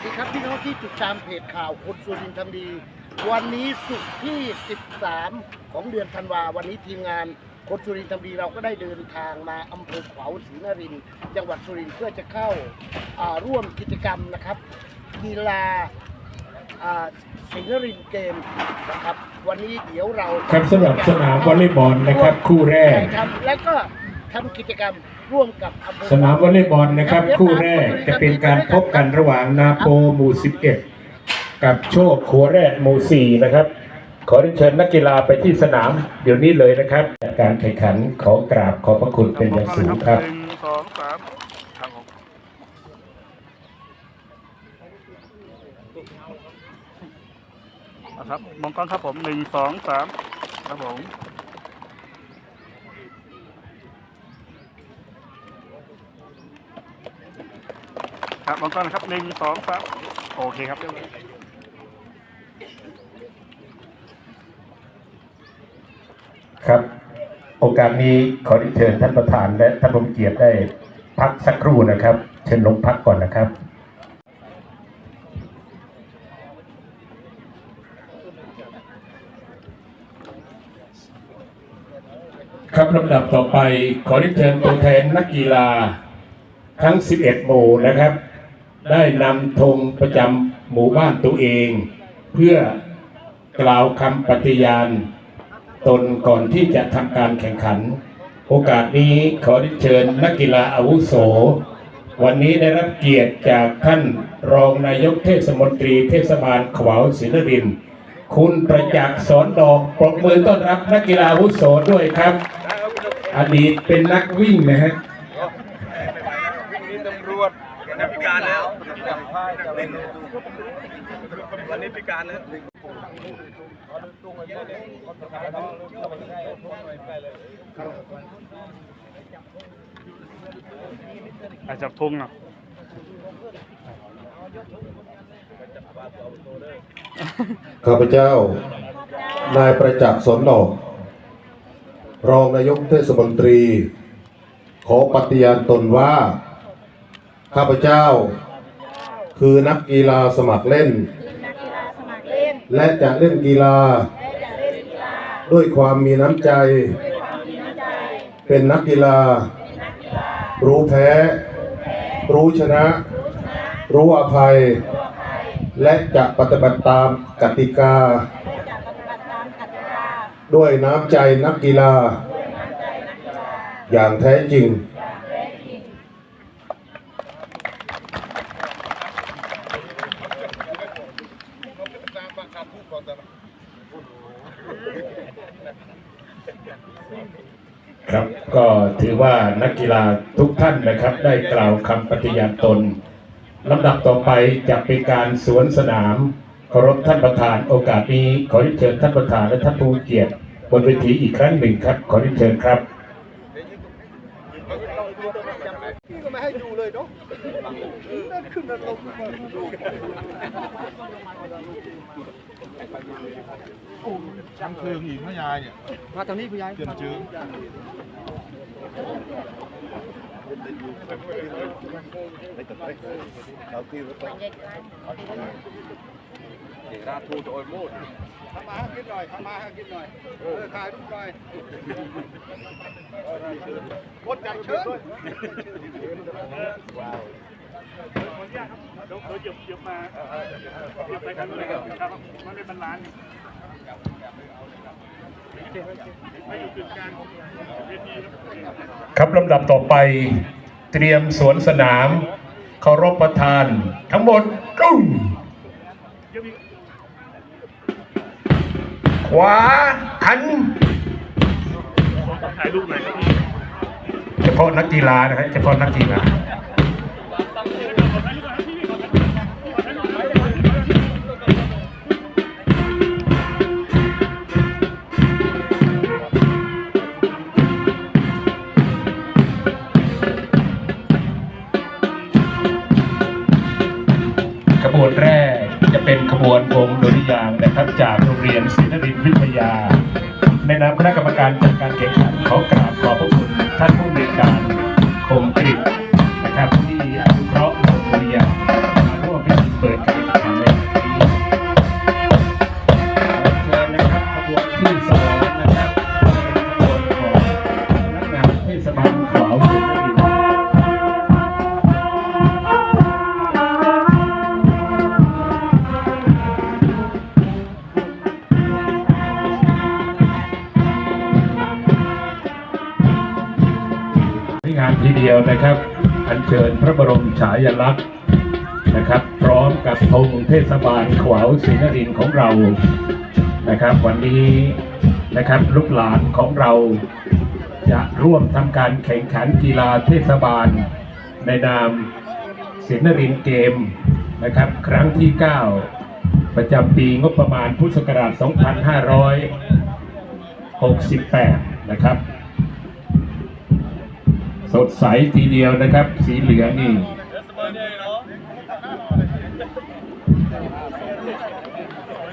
สวัสดีครับพี่น้องที่ติดตามเพจข่าวคนสุรินทร์ทำดี วันนี้สุกร์ที่ 13 ของเดือนธันวา วันนี้ทีมงานคนสุรินทร์ทำดีเราก็ได้เดินทางมาอำเภอขวาวศรีนรินทร์จังหวัดสุรินทร์เพื่อจะเข้าอ่าร่วมกิจกรรมนะครับกีฬาอ่าศรีนรินทร์เกมนะครับ วันนี้เดี๋ยวเราครับสำหรับสนามวอลเลย์บอลนะครับ คู่แรก ทำและก็ทำกิจกรรม ร่วมกับอำเภอสนามวอลเลย์บอลนะครับ คู่แรกจะเป็นการพบกันระหว่างนาโปหมู่ 11 กับโชคขัวแรกหมู่ 4 นะครับ ขอเรียนเชิญนักกีฬาไปที่สนามเดี๋ยวนี้เลยนะครับ การแข่งขันขอกราบขอบพระคุณเป็นอย่างสูงครับหนึ่งสองสามครับผมเอาครับมองกล้องครับผมหนึ่งสองสามครับผม ครับมองกล้องนะครับหนึ่งสองสามโอเคครับเรียบร้อยครับ โอกาสนี้ขอเรียนเชิญท่านประธานและท่านผู้มีเกียรติได้พักสักครู่นะครับ เชิญลงพักก่อนนะครับครับลำดับต่อไปขอเรียนเชิญตัวแทนนักกีฬาทั้ง 11 หมู่นะครับ ได้นำธงประจำหมู่บ้านตัวเอง เพื่อกล่าวคำปฏิญาณ ตนก่อนที่จะทำการแข่งขัน โอกาสนี้ขอเชิญนักกีฬาอาวุโส วันนี้ได้รับเกียรติจากท่านรองนายกเทศมนตรีเทศบาลขวาวศรีนบินคุณประจักษ์สอนดอกปรบมือต้อนรับนักกีฬาอาวุโสด้วยครับ อดีตเป็นนักวิ่งนะฮะ จพิการแล้ววันนี้พิการแล้วอาจับธงเนาะข้าพเจ้า นายประจักษ์สนดอก รองนายกเทศมนตรี ขอปฏิญาณตนว่า ข้าพเจ้า คือนักกีฬาสมัครเล่น และจะเล่นกีฬา ด้วยความมีน้ำใจ เป็นนักกีฬา รู้แพ้ รู้ชนะ รู้อภัย และจะปฏิบัติตามกติกา ด้วยน้ำใจนักกีฬา อย่างแท้จริง ครับก็ถือ ว่านักกีฬาทุกท่านนะครับ ได้กล่าวคำปฏิญาณตนลำดับต่อไปจะเป็นการสวนสนามเคารพท่านประธานโอกาสนี้ขอเรียนเชิญท่านประธานและท่านผู้มีเกียรติบนเวทีอีกครั้งหนึ่งครับ ขอเรียนเชิญครับช่างเพลิงอีกพระยายเนี่ย มาตรงนี้ผู้ใหญ่เตรียมจื้อเข้ามาให้กินหน่อยเข้ามาให้กินหน่อยเออขายทุกหน่อยกดใจเชิญเดี๋ยวเดี๋ยวเหยียบมาเหยี ยบไปกันเลยครับมันเป็นบรรลานซ์ไม่อยู่จุดกลางเวที ครับลำดับต่อไปเตรียมสวนสนามเคารพประธาน ทั้งหมดรุ่งขวาหันถ่ายรูปหน่อยครับเฉพาะนักกีฬานะฮะเฉพาะนักกีฬา อย่างนะครับจากโรงเรียนศรีนรินทร์วิทยา ในนามคณะกรรมการจัดการแข่งขันขอกราบขอบพระคุณ เดียวนะครับ อัญเชิญพระบรมฉายาลักษณ์นะครับ พร้อมกับธงเทศบาลขวาวศรีนรินทร์ของเรานะครับ วันนี้นะครับลูกหลานของเราจะร่วมทำการแข่งขันกีฬาเทศบาล ในนามศรีนรินทร์เกมนะครับ ครั้งที่ 9 ประจำปีงบประมาณพุทธศักราช 2568 นะครับ สดใสทีเดียวนะครับ สีเหลืองนี่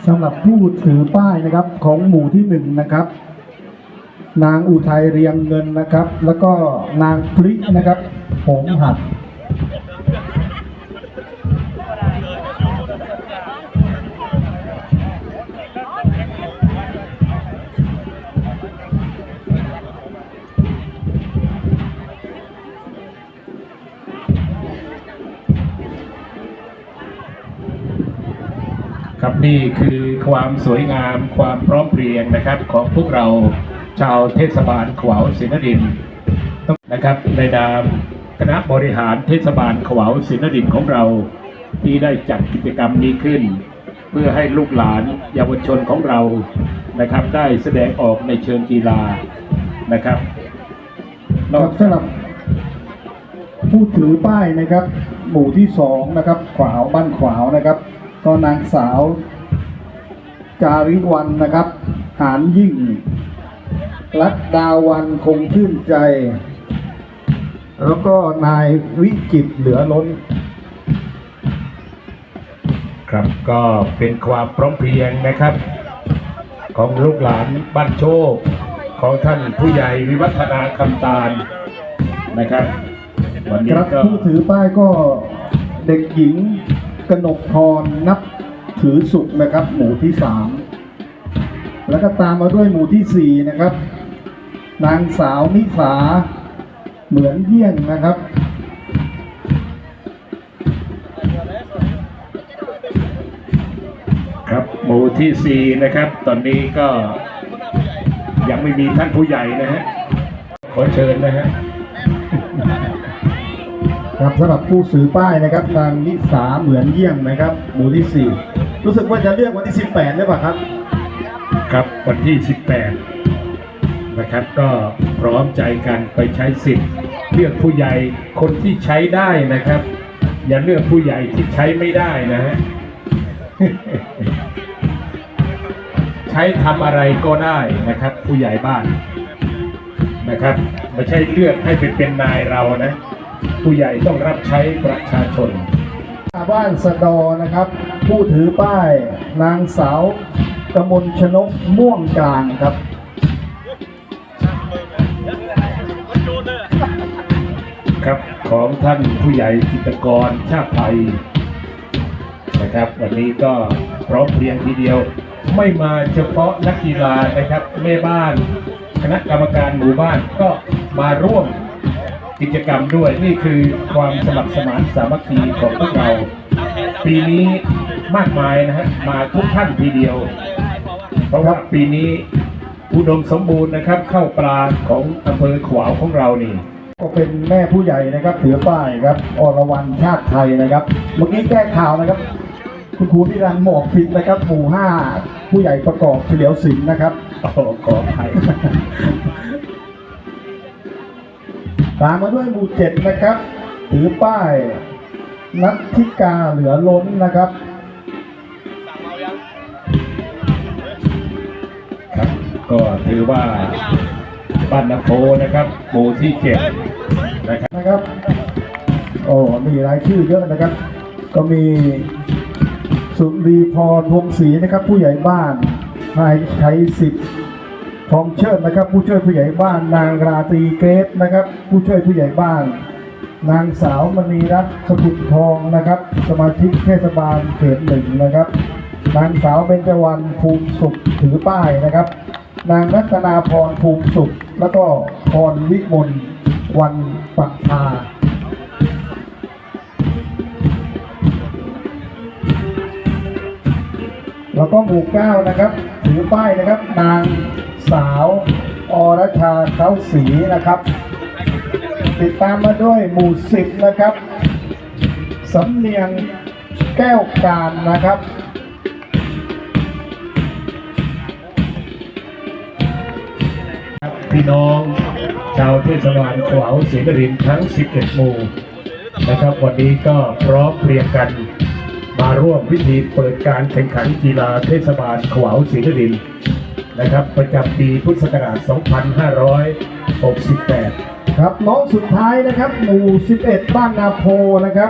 สำหรับผู้ถือป้ายนะครับของหมู่ที่หนึ่งนะครับ นางอุทัยเรียงเงินนะครับ แล้วก็นางพรินะครับหงหัด ครับนี่คือความสวยงามความพร้อมเพรียงนะครับ ของพวกเราชาวเทศบาลขวาวศรีนครินนะครับในนามคณะบริหารเทศบาลขวาวศรีนครินของเรา ที่ได้จัดกิจกรรมนี้ขึ้น เพื่อให้ลูกหลานเยาวชนของเรานะครับ ได้แสดงออกในเชิงกีฬานะครับนคอรักบสำหรับผู้ถือป้ายนะครับ หมู่ที่สองนะครับขวาวบ้านขวาวนะครับ ก็นางสาว จาริวันนะครับ หานยิ่ง รัตดาวันคงชื่นใจ แล้วก็นายวิจิตรเหลือล้น ครับก็เป็นความพร้อมเพรียงนะครับ ของลูกหลานบ้านโชค ของท่านผู้ใหญ่วิวัฒนาคำตาลนะครับ วันคนี้รับก็ผู้ถือป้ายก็เด็กหญิง กนกพรนับถือสุขนะครับ หมู่ที่สามแล้วก็ตามมาด้วยหมู่ที่สี่นะครับ นางสาวนิสาเหมือนเยี่ยงนะครับ ครับหมู่ที่สี่นะครับ ตอนนี้ก็ยังไม่มีท่านผู้ใหญ่นะฮะขอเชิญนะฮะ ครับสำหรับผู้ซื้อป้ายนะครับนางนิสาเหมือนเยี่ยงนะครับ หมู่ที่สี่รู้สึกว่าจะเลือกวันที่สิบแปดหรือเปล่าครับ ครับวันที่ 18 นะครับ ก็พร้อมใจกันไปใช้สิทธิ์เลือกผู้ใหญ่คนที่ใช้ได้นะครับ อย่าเลือกผู้ใหญ่ที่ใช้ไม่ได้นะฮะใช้ทำอะไรก็ได้นะครับ ผู้ใหญ่บ้านนะครับไม่ใช่เลือกให้เป็นเป็นนายเรานะ ผู้ใหญ่ต้องรับใช้ประชาชนบ้านสะดอนะครับ ผู้ถือป้ายนางสาวกมลชนกม่วงกลางครับครับของท่านผู้ใหญ่กิตกรชาติไทยนะครับวันนี้ก็พร้อมเพรียงทีเดียว ไม่มาเฉพาะนักกีฬานะครับแม่บ้าน คณะกรรมการหมู่บ้านก็มาร่วม กิจกรรมด้วยนี่คือความสมัครสมานสามัคคีของพวกเรา ปีนี้มากมายนะฮะมาทุกท่านทีเดียว เพราะว่าปีนี้อุดมสมบูรณ์นะครับ เข้าปลาของอำเภอขวาวของเรานี่ก็เป็นแม่ผู้ใหญ่นะครับถือป้ายครับอรวรรณชาติไทยนะครับเมื่อกี้แก้ข่าวนะครับ คุณครูนิรันดร์หมอกผิดนะครับหมู่ห้าผู้ใหญ่ประกอบเฉลียวศิลป์นะครับโอ้โหขออภัย ตามมาด้วยหมู่เจ็ดนะครับ ถือป้ายนัทธิกาเหลือล้นนะครับครับ ก็ถือว่าบ้านนาโพนะครับหมู่ที่เจ็ดนะครับนะครับ โอ้มีรายชื่อเยอะนะครับ ก็มีสุรีพรวงศรีนะครับ ผู้ใหญ่บ้านนายชัยสิทธิ์ ทองเชิดนะครับ ผู้ช่วยผู้ใหญ่บ้าน นางราตรีเกรฟนะครับ ผู้ช่วยผู้ใหญ่บ้าน นางสาวมณีรัตน์สกุลทองนะครับ สมาชิกเทศบาลเขตหนึ่งนะครับ นางสาวเบญจวรรณภูมิสุขถือป้ายนะครับ นางรัตนาพรภูมิสุข แล้วก็พรวิมลวันปัภาแล้วก็หมู่เก้านะครับ ถือป้ายนะครับ นาง สาวอรชาเขาศรีนะครับ ติดตามมาด้วยหมู่สิบนะครับสำเนียงแก้วการนะครับพี่น้องชาวเทศบาลขวาวศรีนรินท์ทั้ง 11 หมู่นะครับ วันนี้ก็พร้อมเพรียงกันมาร่วมพิธีเปิดการแข่งขันกีฬาเทศบาลขวาวศรีนริน นะครับ ประจำปีพุทธศักราช 2568 ครับน้องสุดท้ายนะครับ หมู่ 11 บ้านนาโพนะครับ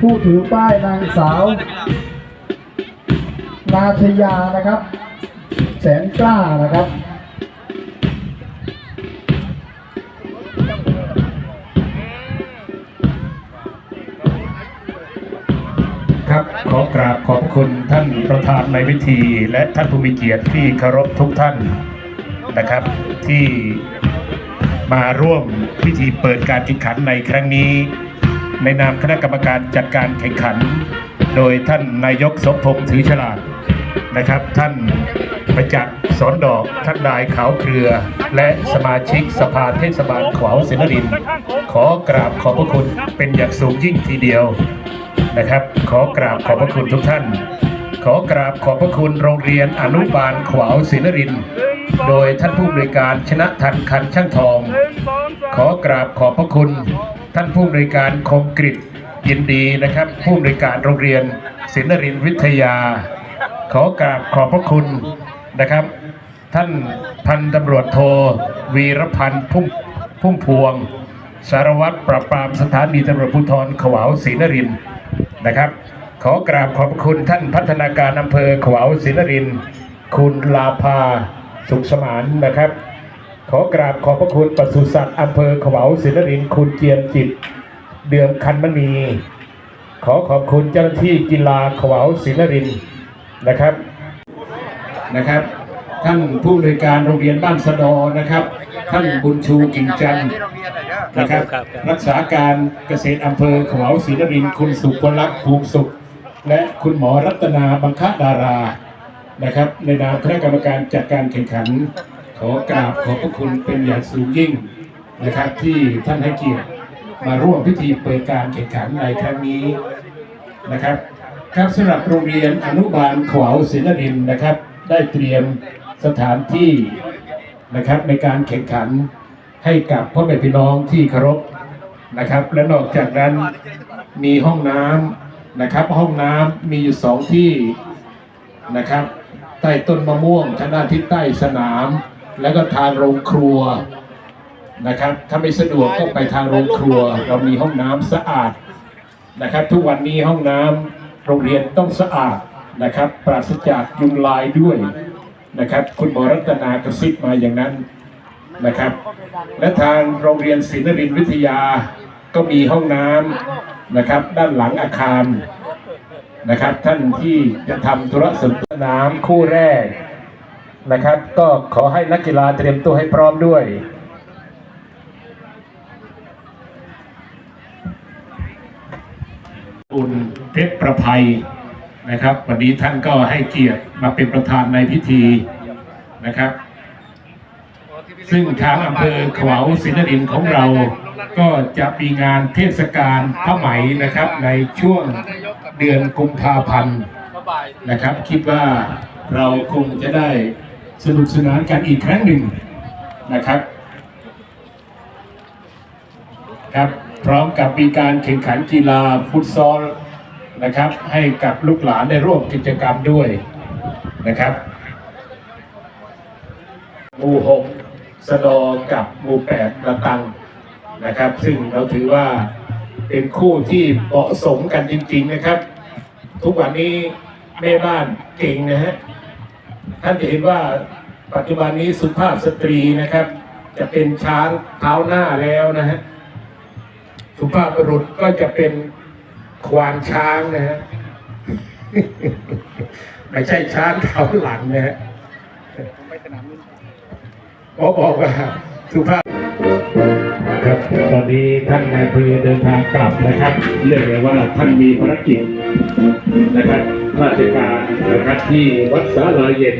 ผู้ถือป้ายนางสาว นาชยานะครับ แสนกล้านะครับ ขอกราบขอบคุณท่านประธานในพิธี และท่านผู้มีเกียรติที่เคารพทุกท่านนะครับ ที่มาร่วมพิธีเปิดการแข่งขันในครั้งนี้ ในนามคณะกรรมการจัดการแข่งขัน โดยท่านนายกสมพงษ์ถือฉลาดนะครับ ท่านประจักษ์สอนดอกท่านนายขาวเครือ และสมาชิกสภาเทศบาลขวาวศิลริน ขอกราบขอบพระคุณเป็นอย่างสูงยิ่งทีเดียว นะครับ ขอกราบขอบพระคุณทุกท่าน ขอกราบขอบพระคุณโรงเรียนอนุบาลขวาวศิลริน โดยท่านผู้บริการชนะทันคันช่างทอง ขอกราบขอบพระคุณ ท่านผู้บริการคมกริตยินดีนะครับ ผู้บริการโรงเรียนศิลรินวิทยา ขอกราบขอบพระคุณนะครับ ท่านพันตำรวจโทวีรพันธ์พุ่มพุ่มพวง สารวัตรปราบปรามสถานีตำรวจภูธรขวาวศรีนรินทร์ นะครับ ขอกราบขอบคุณท่านพัฒนาการอำเภอขวาวศรีนริน คุณลาภาสุขสมานนะครับ ขอกราบขอบพระคุณปศุสัตว์อำเภอขวาวศรีนริน คุณเจียมจิต เดืองคันมณี ขอขอบคุณเจ้าหน้าที่กีฬาขวาวศรีนรินนะครับนะครับ ท่านผู้อำนวยการโรงเรียนบ้านสะดอนะครับ ท่านบุญชูกิ่งจันทร์ นะครับ รักษาการเกษตรอำเภอขวาวศรีนครินทร์คุณสุพลักษณ์ภูมิสุข และคุณหมอรัตนาบังคะดารานะครับ ในนามคณะกรรมการจัดการแข่งขัน ขอกราบขอบพระคุณเป็นอย่างสูงยิ่งนะครับ ที่ท่านให้เกียรติมาร่วมพิธีเปิดการแข่งขันในครั้งนี้นะครับ ครับสำหรับโรงเรียนอนุบาลขวาวศิลรินทร์นะครับ ได้เตรียมสถานที่นะครับในการแข่งขัน ให้กับพ่อแม่พี่น้องที่เคารพนะครับ และนอกจากนั้นมีห้องน้ำนะครับ ห้องน้ำมีอยู่สองที่นะครับ ใต้ต้นมะม่วงทางด้านทิศใต้สนาม แล้วก็ทางโรงครัวนะครับ ถ้าไม่สะดวกก็ไปทางโรงครัว เรามีห้องน้ำสะอาดนะครับ ทุกวันนี้ห้องน้ำโรงเรียนต้องสะอาดนะครับ ปราศจากยุงลายด้วยนะครับ คุณหมอรัตนากระซิบมาอย่างนั้น นะครับ และทางโรงเรียนศรีนรินร์วิทยาก็มีห้องน้ำนะครับ ด้านหลังอาคารนะครับ ท่านที่จะทำธุระสนทนามคู่แรกนะครับ ก็ขอให้นักกีฬาเตรียมตัวให้พร้อมด้วยอุ่นเพชรประภัยนะครับ วันนี้ท่านก็ให้เกียรติมาเป็นประธานในพิธีนะครับ ซึ่งทางอำเภอขวาวศิลรินของเรา ก็จะมีงานเทศกาลผ้าไหมนะครับ ในช่วงเดือนกุมภาพันธ์นะครับ คิดว่าเราคงจะได้สนุกสนานกันอีกครั้งหนึ่งนะครับ ครับพร้อมกับมีการแข่งขันกีฬาฟุตซอลนะครับ ให้กับลูกหลานได้ร่วมกิจกรรมด้วยนะครับหมู่หก สะดอกับหมู่แปดระตังนะครับ ซึ่งเราถือว่าเป็นคู่ที่เหมาะสมกันจริง ๆนะครับ ทุกวันนี้แม่บ้านเก่งนะฮะท่านจะเห็นว่าปัจจุบันนี้สุภาพสตรีนะครับ จะเป็นช้างเท้าหน้าแล้วนะฮะสุภาพบุรุษก็จะเป็นควานช้างนะฮะไม่ใช่ช้างเท้าหลังนะฮะ ขอบอกว่าสุภาพครับตอนนี้ท่านนายอำเภอเดินทางกลับนะครับเรียกเลยว่าท่านมีภารกิจนะครับราชการนะครับที่วัดสาลาเย็น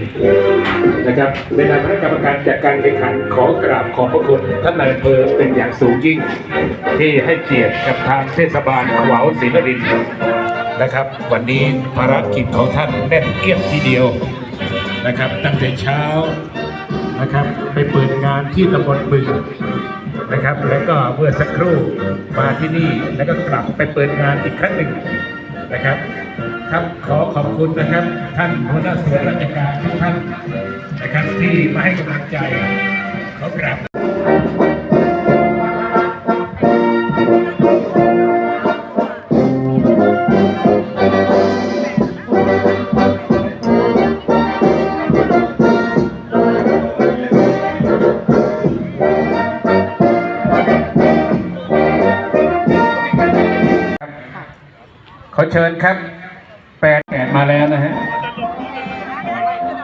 นะครับในนามคณะกรรมการจัดการแข่งขันขอกราบขอบพระคุณท่านนายอำเภอเป็นอย่างสูงยิ่ง ที่ให้เกียรติกับทางเทศบาลขวาวศรีนรินทร์นะครับ วันนี้ภารกิจของท่านแน่นเอียดทีเดียวนะครับ ตั้งแต่เช้า นะครับ ไปเปิดงานที่ตำบลบึงนะครับ แล้วก็เมื่อสักครู่มาที่นี่แล้วก็กลับไปเปิดงานอีกครั้งหนึ่งนะครับครับขอขอบคุณนะครับ ท่านหัวหน้าส่วนราชการทุกท่านนะครับที่มาให้กำลังใจขอกราบ เชิญครับแปดแปดมาแล้วนะฮะ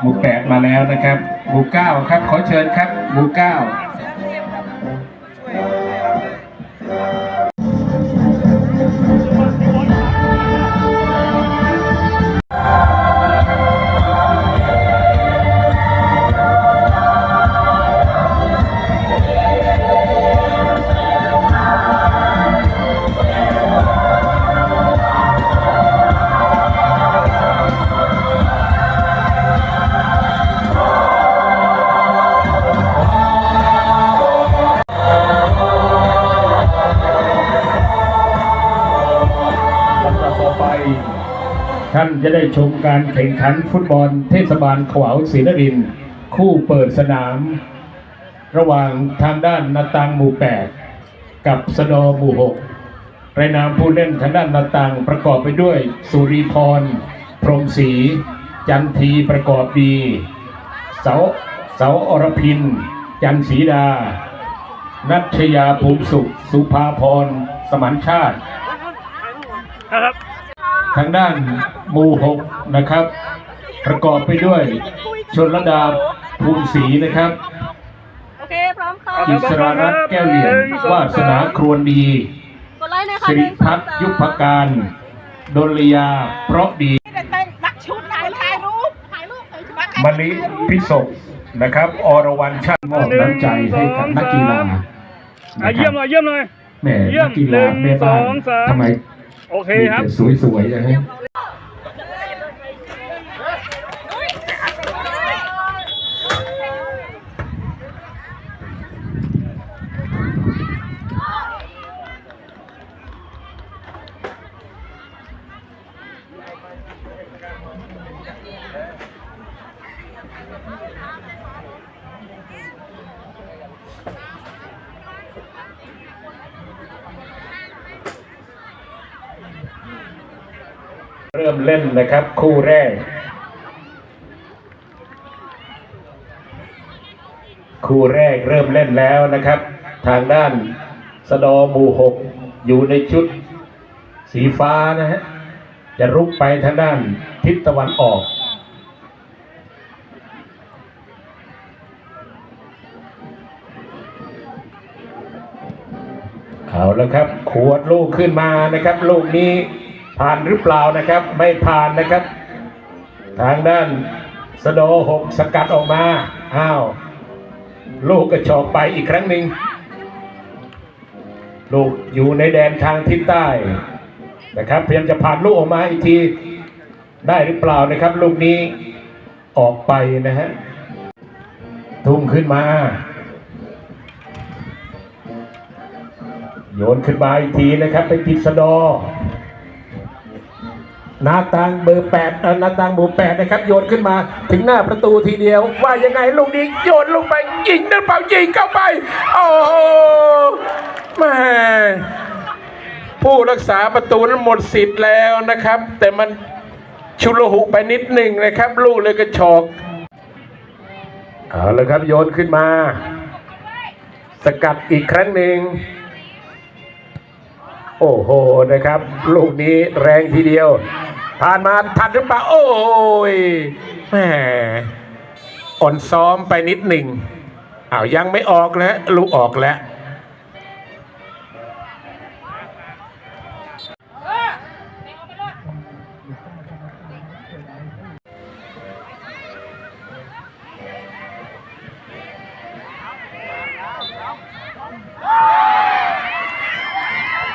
หมู่แปดมาแล้วนะครับหมู่เก้าครับขอเชิญครับหมู่เก้าานจะได้ชมการแข่งขันฟุตบอลเทศบาลขวาวศรีนรินคู่เปิดสนาม ระหว่างทางด้านนาตังหมู่แปดกับสดอหมู่หกรายนามผู้เล่นทางด้านนาตังประกอบไปด้วย สุริพร พรหมศรีจันทีประกอบดี เสาเสาอรพิน จันศรีดา นัชยาภูมิสุข สุภาพร สมันชาตินะครับ ทางด้านหมู่หกนะครับ ประกอบไปด้วยชนระดาภูมิศรีนะครับโอเคพร้อมค่ะกิษรารัตน์แก้วเหลี่ยมวาสนาครวนดีกดไลค์หนะคะสิริพัฒน์ยุพการดลยาเพราะดีเต้นนักชุดถ่ายถ่ายรูปถ่ายรูปถ่ายรูปมะลิพิศกนะครับ อรวรรณชาติมอบน้ำใจให้กับนักกีฬาอะเยี่ยมเลยเยี่ยมเลยแหม่นักกีฬาแม่บ้านหนึ่งสองสามทำไม โอเคมีครับแต่สวยๆอย่าง ริ่มเล่นนะครับ คู่แรก คู่แรกเริ่มเล่นแล้วนะครับ ทางด้านสดอหมู่หกอยู่ในชุดสีฟ้านะฮะจะรุกไปทางด้านทิศตะวันออกเอาแล้วครับ ขวดลูกขึ้นมานะครับ ลูกนี้ ผ่านหรือเปล่านะครับ ไม่ผ่านนะครับ ทางด้านสโดหกสกัดออกมาอ้าวลูกกระชอกไปอีกครั้งหนึ่งลูกอยู่ในแดนทางทิศใต้นะครับพยายามจะผ่านลูกออกมาอีกทีได้หรือเปล่านะครับ ลูกนี้ออกไปนะฮะทุ่มขึ้นมา โยนขึ้นมาอีกทีนะครับ ไปติดสะดอ นาตังเบอร์แปดเอ่อนาตังเบอร์แปดนะครับโยนขึ้นมาถึงหน้าประตูทีเดียว ว่ายังไงลูกนี้โยนลงไปยิงนั่นเปล่ายิงเข้าไป โอ้โหแม่ผู้รักษาประตูนั้นหมดสิทธิ์แล้วนะครับ แต่มันชุลหุไปนิดหนึ่งนะครับ ลูกเลยกระชอกเอาละครับโยนขึ้นมา สกัดอีกครั้งหนึ่ง โอ้โหนะครับ ลูกนี้แรงทีเดียวผ่านมาทันหรือเปล่าโอ้ยแหมอ่อนซ้อมไปนิดหนึ่งอ้าวยังไม่ออกนะลูกออกแล้ว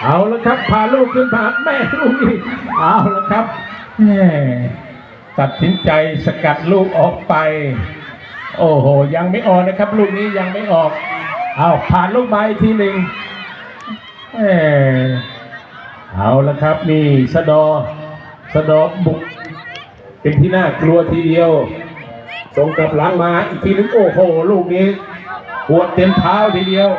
เอาแล้วครับ พาลูกขึ้นมาแม่ลูกนี่เอาแล้วครับแม่ตัดสินใจสกัดลูกออกไป โอ้โห ยังไม่ออกนะครับ ลูกนี้ยังไม่ออก เอาผ่านลูกไม้ทีหนึ่งแหมเอาแล้วครับ นี่สะดอสะดอบุก เป็นที่น่ากลัวทีเดียวส่งกลับหลังมาอีกทีนึงโอ้โห ลูกนี้ปวดเต็มเท้าทีเดียว